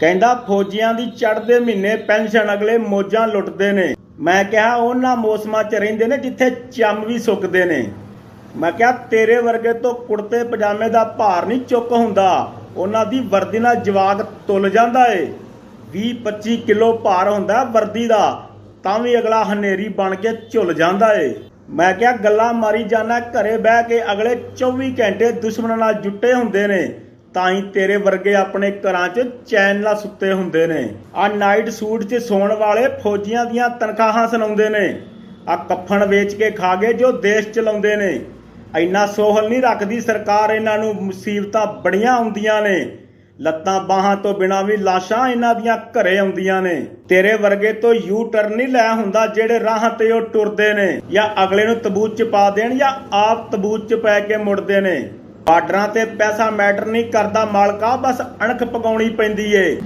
ਕਹਿੰਦਾ ਫੌਜੀਆਂ ਦੀ ਚੜ੍ਹਦੇ ਮਹੀਨੇ ਪੈਨਸ਼ਨ ਅਗਲੇ ਮੋਜਾਂ ਲੁੱਟਦੇ ਨੇ। ਮੈਂ ਕਿਹਾ ਉਹਨਾਂ ਮੌਸਮਾਂ 'ਚ ਰਹਿੰਦੇ ਨੇ ਜਿੱਥੇ ਚੰਮ ਵੀ ਸੁੱਕਦੇ ਨੇ। ਮੈਂ ਕਿਹਾ ਤੇਰੇ ਵਰਗੇ ਤੋਂ ਕੁੜਤੇ ਪਜਾਮੇ ਦਾ ਭਾਰ ਨਹੀਂ ਚੁੱਕ ਹੁੰਦਾ। ਉਹਨਾਂ ਦੀ ਵਰਦੀ ਨਾਲ ਜਵਾਗ ਤੁੱਲ ਜਾਂਦਾ ਏ। 20 25 ਕਿਲੋ ਭਾਰ ਹੁੰਦਾ ਵਰਦੀ ਦਾ, ਤਾਂ ਵੀ ਅਗਲਾ ਹਨੇਰੀ ਬਣ ਕੇ ਝੁੱਲ ਜਾਂਦਾ ਏ। ਮੈਂ ਕਿਹਾ ਗੱਲਾਂ ਮਾਰੀ ਜਾਣਾ ਘਰੇ ਬਹਿ ਕੇ ਅਗਲੇ 24 ਘੰਟੇ ਦੁਸ਼ਮਣਾਂ ਨਾਲ ਜੁੱਟੇ ਹੁੰਦੇ ਨੇ। ਤਾਂ ਹੀ ਤੇਰੇ ਵਰਗੇ ਆਪਣੇ ਘਰਾਂ 'ਚ ਚੈਨ ਨਾਲ ਸੁੱਤੇ ਹੁੰਦੇ ਨੇ। ਆ ਨਾਈਟ ਸੂਟ 'ਚ ਸੌਣ ਵਾਲੇ ਫੌਜੀਆਂ ਦੀਆਂ ਤਨਖਾਹਾਂ ਸੁਣਾਉਂਦੇ ਨੇ। ਆ ਕੱਫਣ ਵੇਚ ਕੇ ਖਾ ਗਏ ਜੋ ਦੇਸ਼ ਚਲਾਉਂਦੇ ਨੇ। ਇੰਨਾ ਸੋਹਲ ਨਹੀਂ ਰੱਖਦੀ ਸਰਕਾਰ ਇਹਨਾਂ ਨੂੰ, ਮੁਸੀਬਤਾਂ ਬੜੀਆਂ ਆਉਂਦੀਆਂ ਨੇ। ਲੱਤਾਂ ਬਾਹਾਂ ਤੋਂ ਬਿਨਾ ਵੀ ਲਾਸ਼ਾਂ ਇਹਨਾਂ ਦੀਆਂ ਘਰੇ ਆਉਂਦੀਆਂ ਨੇ। ਤੇਰੇ ਵਰਗੇ ਤੋਂ ਯੂ ਟਰਨ ਨਹੀਂ ਲੈ ਹੁੰਦਾ ਜਿਹੜੇ ਰਾਹ ਤੇ ਉਹ ਟੁਰਦੇ ਨੇ ਜਾਂ ਅਗਲੇ ਨੂੰ ਤਬੂਤ ਚ ਪਾ ਦੇਣ ਜਾਂ ਆਪ ਤਬੂਤ ਚ ਪੈ ਕੇ ਮੁੜਦੇ ਨੇ। ਬਾਰਡਰਾਂ ਤੇ ਪੈਸਾ ਮੈਟਰ ਨਹੀਂ ਕਰਦਾ ਮਾਲਕਾ ਬਸ ਅਣਖ ਪਕਾਉਣੀ ਪੈਂਦੀ ਏ।